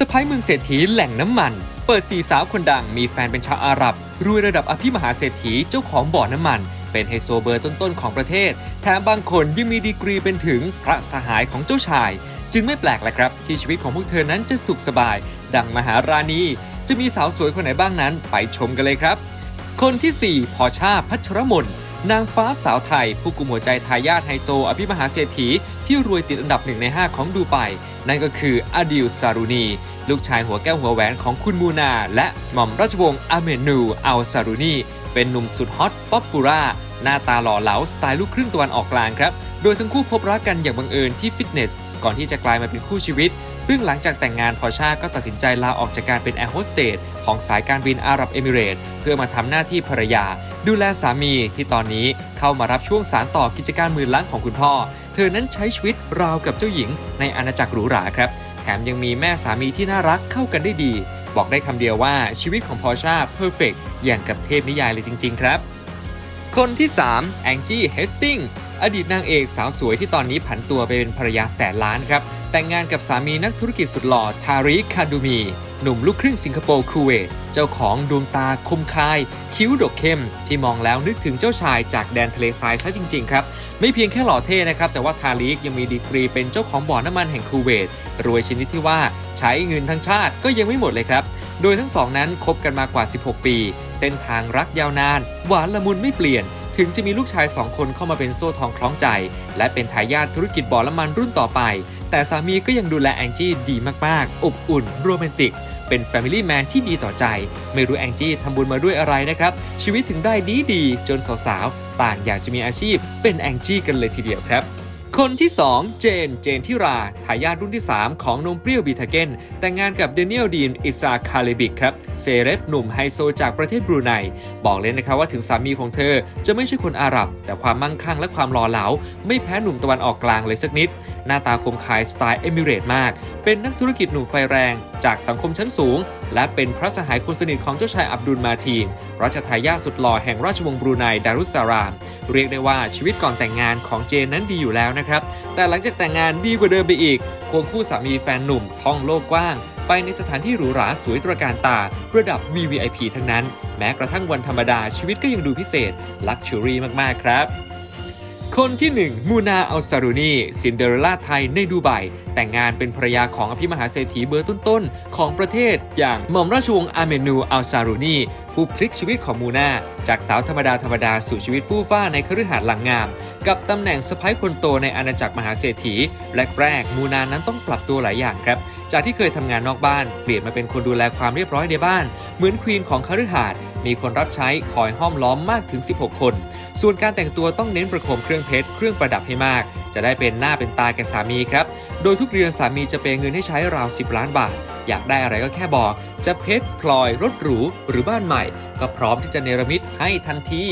สไปเมืองเศรษฐีแหล่งน้ำมัน เปิดสี่สาวคนดังมีแฟนเป็นชาวอาหรับรวยระดับอภิมหาเศรษฐีเจ้าของบ่อน้ำมัน เป็นไฮโซเบอร์ต้นๆของประเทศ แถมบางคนยังมีดีกรีเป็นถึงพระสหายของเจ้าชาย จึงไม่แปลกแหละครับ ที่ชีวิตของพวกเธอนั้นจะสุขสบาย ดังมหาราณี จะมีสาวสวยคนไหนบ้างนั้น ไปชมกันเลยครับ คนที่4พอชาพัชรมน นางฟ้าสาวไทย ผู้กุมหัวใจทายาทไฮโซ อภิมหาเศรษฐีที่รวยติดอันดับหนึ่งใน 5 ของดูไบนั่นก็คืออดิลซารูนี ลูกชายหัวแก้วหัวแหวนของคุณมูนา และหม่อมราชวงศ์อาเมนูอัลซารูนี เป็นหนุ่มสุดฮอตป๊อปปูล่าหน้าตาหล่อเหลาสไตล์ลูกครึ่งตะวันออกกลางครับ โดยทั้งคู่พบรักกันอย่างบังเอิญที่ฟิตเนส ก่อนที่จะกลายมาเป็นคู่ชีวิต ซึ่งหลังจากแต่งงานพอชาก็ตัดสินใจลาออกจากการเป็นแอร์โฮสเตสของสายการบินอาหรับเอมิเรตเพื่อมาทำหน้าที่ภรรยา ดูแลสามีที่ตอนนี้เข้ามารับช่วงสารต่อกิจการหมื่นล้านของคุณพ่อ เธอนั้นใช้ชีวิตราวกับเจ้าหญิง ในอาณาจักรหรูหราครับ แถมยังมีแม่สามีที่น่ารักเข้ากันได้ดี บอกได้คำเดียวว่าชีวิตของพอชาเพอร์เฟกอย่างกับเทพนิยายเลยจริง ๆ ครับ คนที่ 3 แองจี้ เฮสติง อดีตนางเอกสาวสวยที่ตอนนี้ผันตัวไปเป็นภรรยาแสนล้านครับ แต่งงานกับสามีนักธุรกิจสุดหล่อทาริกคาดูมี หนุ่มลูกครึ่งสิงคโปร์คูเวตเจ้าของดวงตาคมคาย คิ้วดกเข้ม ที่มองแล้วนึกถึงเจ้าชายจากแดนทะเลทรายซะจริง ๆ ครับ ไม่เพียงแค่หล่อเท่นะครับ แต่ว่าทาริกยังมีดีกรีเป็นเจ้าของบ่อน้ำมันแห่งคูเวตรวยชนิดที่ว่าใช้เงินทั้งชาติก็ยังไม่หมดเลยครับ โดยทั้งสองนั้นคบกันมากว่า 16 ปี เส้นทางรักยาวนาน หวานละมุนไม่เปลี่ยน ถึงจะมีลูกชาย 2 คนเข้ามาเป็นโซ่ทองคล้องใจ และเป็นทายาทธุรกิจบ่อน้ำมันรุ่นต่อไป แต่สามีก็ยังดูแลแองจี้ดีมากๆ อบอุ่น โรแมนติก เป็นแฟมิลี่แมนที่ดีต่อใจ ไม่รู้แองจี้ทำบุญมาด้วยอะไรนะครับ ชีวิตถึงได้ดีดีๆจนสาวๆ ต่างอยากจะมีอาชีพเป็นแองจี้กันเลยทีเดียวครับ คนที่ 2 เจน เจนทิรา ทายาทรุ่นที่ 3 ของนมเปรี้ยวบีทาเกน แต่งงานกับเดนิเอลดีน อิซาคาเลบิกครับ เซเลบหนุ่มไฮโซจากประเทศบรูไน บอกเลยนะครับว่าถึงสามีของเธอจะไม่ใช่คนอาหรับ แต่ความมั่งคั่งและความหล่อเหลา ไม่แพ้หนุ่มตะวันออกกลางเลยสักนิด หน้าตาคมคายสไตล์เอมิเรตมาก เป็นนักธุรกิจหนุ่มไฟแรง จากสังคมชั้นสูง และเป็นพระสหายคนสนิทของเจ้าชายอับดุลมาทีนรัชทายาทสุดหล่อแห่งราชวงศ์บรูไนดารุสสารามเรียกได้ว่าชีวิตก่อนแต่งงานของเจนนั้นดีอยู่แล้วนะครับ แต่หลังจากแต่งงานดีกว่าเดิมไปอีก ควงคู่สามีแฟนหนุ่มท่องโลกกว้าง ไปในสถานที่หรูหราสวยตระการตา ระดับ VVIP ทั้งนั้น แม้กระทั่งวันธรรมดาชีวิตก็ยังดูพิเศษ ลักชัวรี่มาก ๆ ครับคนที่ 1 มูนาอัลซารูนีซินเดอเรลล่าไทยในดูไบแต่งงานเป็นภรรยาของอภิมหาเศรษฐีเบอร์ต้นๆ ของประเทศอย่างหม่อมราชวงศ์อาเมนูอัลซารูนีผู้พลิกชีวิตของมูนา จากสาวธรรมดาธรรมดาสู่ชีวิตฟู่ฟ้าในคฤหาสน์หลังงาม กับตำแหน่งสะพ้ายคนโตในอาณาจักรมหาเศรษฐีแรกๆมูนานั้นต้องปรับตัวหลายอย่างครับ จากที่เคยทำงานนอกบ้านเปลี่ยนมาเป็นคนดูแลความเรียบร้อยในบ้าน เหมือนควีนของคฤหาสน์มีคนรับใช้คอยห้อมล้อมมากถึง 16 คน ส่วนการแต่งตัวต้องเน้นประโคมเครื่องเพชรเครื่องประดับให้มาก จะได้เป็นหน้าเป็นตาแก่สามีครับ โดยทุกเดือนสามีจะเปย์เงินให้ใช้ราว 10 ล้านบาท อยากได้อะไรก็แค่บอก จะเพชรพลอยรถหรูหรือบ้านใหม่ ก็พร้อมที่จะเนรมิตให้ทันที